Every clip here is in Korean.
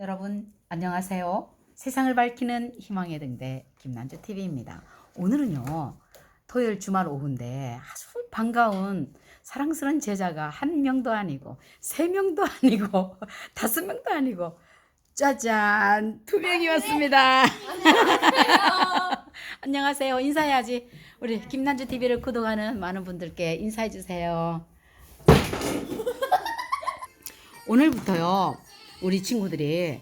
여러분 안녕하세요. 세상을 밝히는 희망의 등대 김난주 TV입니다. 오늘은요 토요일 주말 오후인데 아주 반가운 사랑스러운 제자가 한 명도 아니고 세 명도 아니고 다섯 명도 아니고 짜잔 두 명이 왔습니다. 안녕하세요. 인사해야지. 우리 김난주 TV를 구독하는 많은 분들께 인사해 주세요. 오늘부터요. 우리 친구들이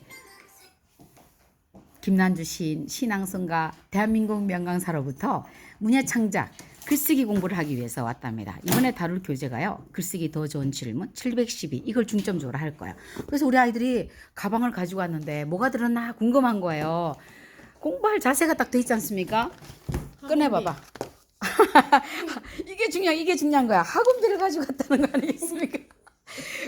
김난주 시인 신앙성가 대한민국 명강사로부터 문예창작 글쓰기 공부를 하기 위해서 왔답니다. 이번에 다룰 교재가요. 글쓰기 더 좋은 질문 712 이걸 중점적으로 할 거예요. 그래서 우리 아이들이 가방을 가지고 왔는데 뭐가 들었나 궁금한 거예요. 공부할 자세가 딱 돼 있지 않습니까? 꺼내봐봐. 이게 중요한 이게 중요한 거야. 학원비를 가지고 갔다는 거 아니겠습니까?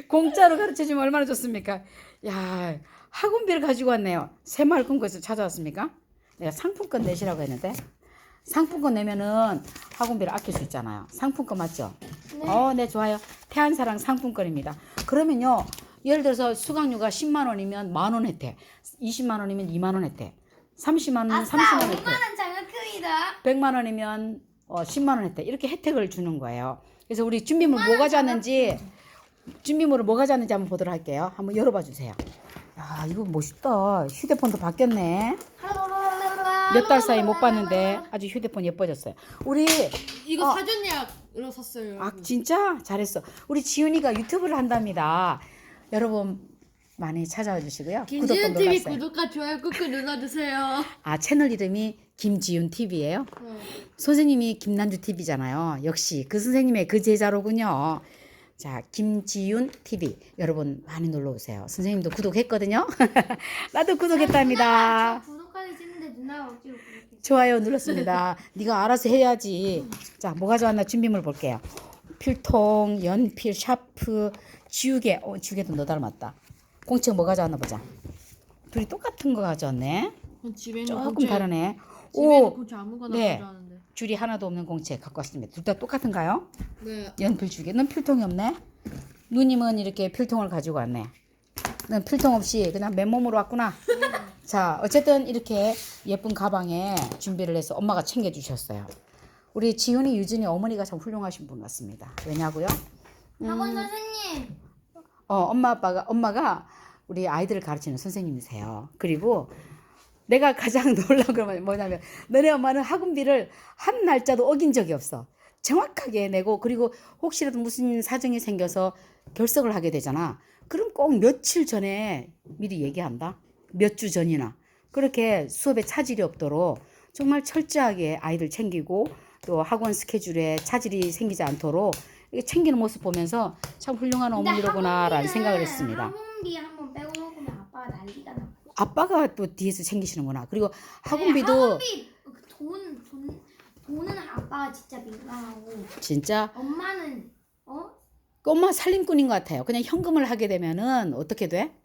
공짜로 가르쳐 주면 얼마나 좋습니까? 야, 학원비를 가지고 왔네요. 새마을 금고에서 찾아왔습니까? 내가 상품권 내시라고 했는데 상품권 내면은 학원비를 아낄 수 있잖아요. 상품권 맞죠? 어, 네, 좋아요. 태안사랑 상품권입니다. 그러면요. 예를 들어서 수강료가 10만 원이면 만 원 혜택, 20만 원이면 2만 원 혜택, 30만 원이면 30만 원 혜택. 5만원 장학금이다. 100만 원이면 어, 10만 원 혜택 이렇게 혜택을 주는 거예요. 그래서 우리 준비물 뭐 가져왔는지 준비물을 뭐 가져왔는지 한번 보도록 할게요. 한번 열어봐 주세요. 야 이거 멋있다. 휴대폰도 바뀌었네. 몇 달 사이 못 봤는데 아주 휴대폰 예뻐졌어요. 우리 이거 어. 사전 예약으로 샀어요. 아 진짜 잘했어. 우리 지훈이가 유튜브를 한답니다. 여러분 많이 찾아와 주시고요. 김지은 TV 눌러주세요. 구독과 좋아요 꾹꾹 눌러주세요. 아 채널 이름이 김지훈 TV예요. 어. 선생님이 김난주 TV잖아요. 역시 그 선생님의 그 제자로군요. 자, 김지윤 TV. 여러분 많이 놀러 오세요. 선생님도 구독했거든요. 나도 구독했답니다. 구독하기 싫은데 누나가 억지로 구독해. 좋아요 눌렀습니다. 네가 알아서 해야지. 자, 뭐 가져왔나 준비물 볼게요. 필통, 연필, 샤프, 지우개. 어, 지우개도 너 닮았다. 공책 뭐 가져왔나 보자. 둘이 똑같은 거 가져왔네. 집에 있는 조금 공책, 다르네. 집에 있는 오, 공책 아무거나 네. 가져왔는데. 줄이 하나도 없는 공책 갖고 왔습니다. 둘 다 똑같은가요? 네. 연필 주게. 넌 필통이 없네. 누님은 이렇게 필통을 가지고 왔네. 넌 필통 없이 그냥 맨몸으로 왔구나. 자, 어쨌든 이렇게 예쁜 가방에 준비를 해서 엄마가 챙겨주셨어요. 우리 지훈이, 유진이 어머니가 참 훌륭하신 분 같습니다. 왜냐고요? 학원 선생님. 어, 엄마 아빠가 엄마가 우리 아이들을 가르치는 선생님이세요. 그리고 내가 가장 놀라운 건 뭐냐면 너네 엄마는 학원비를 한 날짜도 어긴 적이 없어. 정확하게 내고 그리고 혹시라도 무슨 사정이 생겨서 결석을 하게 되잖아. 그럼 꼭 며칠 전에 미리 얘기한다. 몇 주 전이나. 그렇게 수업에 차질이 없도록 정말 철저하게 아이들 챙기고 또 학원 스케줄에 차질이 생기지 않도록 이렇게 챙기는 모습 보면서 참 훌륭한 어머니로구나라는 생각을 했습니다. 학원비 한번 빼고 먹으면 아빠가 난리가 나. 아빠가 또 뒤에서 챙기시는구나. 그리고 네, 학원비도 학원비 돈, 돈, 돈은 아빠가 진짜 민감하고 진짜 엄마는 어? 엄마 살림꾼인 것 같아요. 그냥 현금을 하게 되면은 어떻게 돼?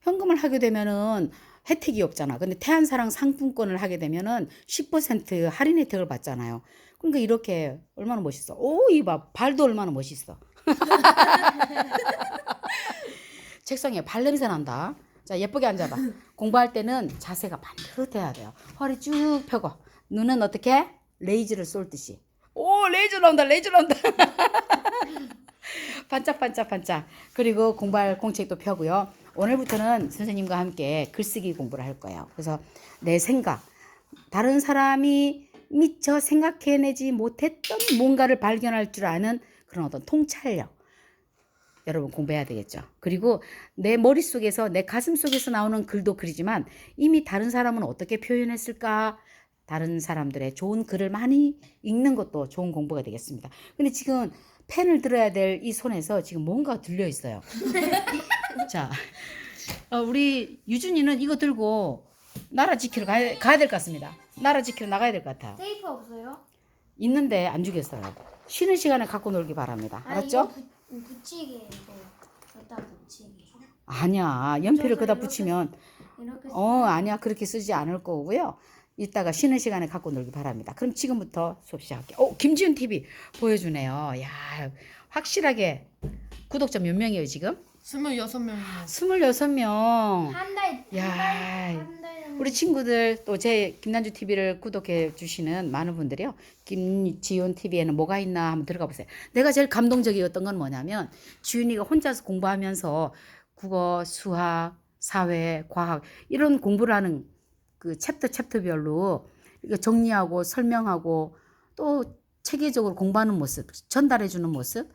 현금을 하게 되면은 혜택이 없잖아. 근데 태안사랑 상품권을 하게 되면은 10% 할인 혜택을 받잖아요. 그러니까 이렇게 얼마나 멋있어. 오, 이봐. 발도 얼마나 멋있어. 책상에 발 냄새 난다. 자, 예쁘게 앉아봐. 공부할 때는 자세가 반듯해야 돼요. 허리 쭉 펴고. 눈은 어떻게? 레이즈를 쏠 듯이. 오, 레이저 나온다, 레이저 나온다. 반짝반짝 반짝. 그리고 공부할 공책도 펴고요. 오늘부터는 선생님과 함께 글쓰기 공부를 할 거예요. 그래서 내 생각, 다른 사람이 미처 생각해내지 못했던 뭔가를 발견할 줄 아는 그런 어떤 통찰력. 여러분 공부해야 되겠죠. 그리고 내 머릿속에서 내 가슴 속에서 나오는 글도 글이지만 이미 다른 사람은 어떻게 표현했을까? 다른 사람들의 좋은 글을 많이 읽는 것도 좋은 공부가 되겠습니다. 근데 지금 펜을 들어야 될 이 손에서 지금 뭔가 들려 있어요. 자, 어, 우리 유준이는 이거 들고 나라 지키러 가야, 가야 될 것 같습니다. 나라 지키러 나가야 될 것 같아요. 테이프 없어요? 있는데 안 주겠어요. 쉬는 시간에 갖고 놀기 바랍니다. 아, 알았죠? 붙이게 이거. 갖다 붙이게. 아니야. 연필을 그다 붙이면 이렇게 어 아니야 그렇게 쓰지 않을 거고요. 이따가 쉬는 시간에 갖고 놀기 바랍니다. 그럼 지금부터 수업 시작할게요. 오 김지훈 TV 보여주네요. 야 확실하게 구독자 몇 명이에요 지금? 스물여섯 명이요. 26명. 한 달, 야, 한 달, 우리 친구들 또 제 김난주 TV를 구독해 주시는 많은 분들이요. 김지훈 TV에는 뭐가 있나 한번 들어가 보세요. 내가 제일 감동적이었던 건 뭐냐면 지훈이가 혼자서 공부하면서 국어, 수학, 사회, 과학 이런 공부를 하는 그 챕터 챕터별로 이거 정리하고 설명하고 또 체계적으로 공부하는 모습, 전달해 주는 모습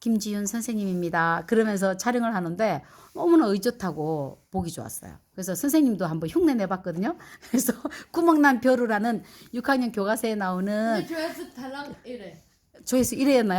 김지윤 선생님입니다. 그러면서 촬영을 하는데 너무나 의젓하고 보기 좋았어요. 그래서 선생님도 한번 흉내 내봤거든요. 그래서 구멍난 벼루라는 6학년 교과서에 나오는 근데 조회수 달랑 1회. 조회수 1회였나요?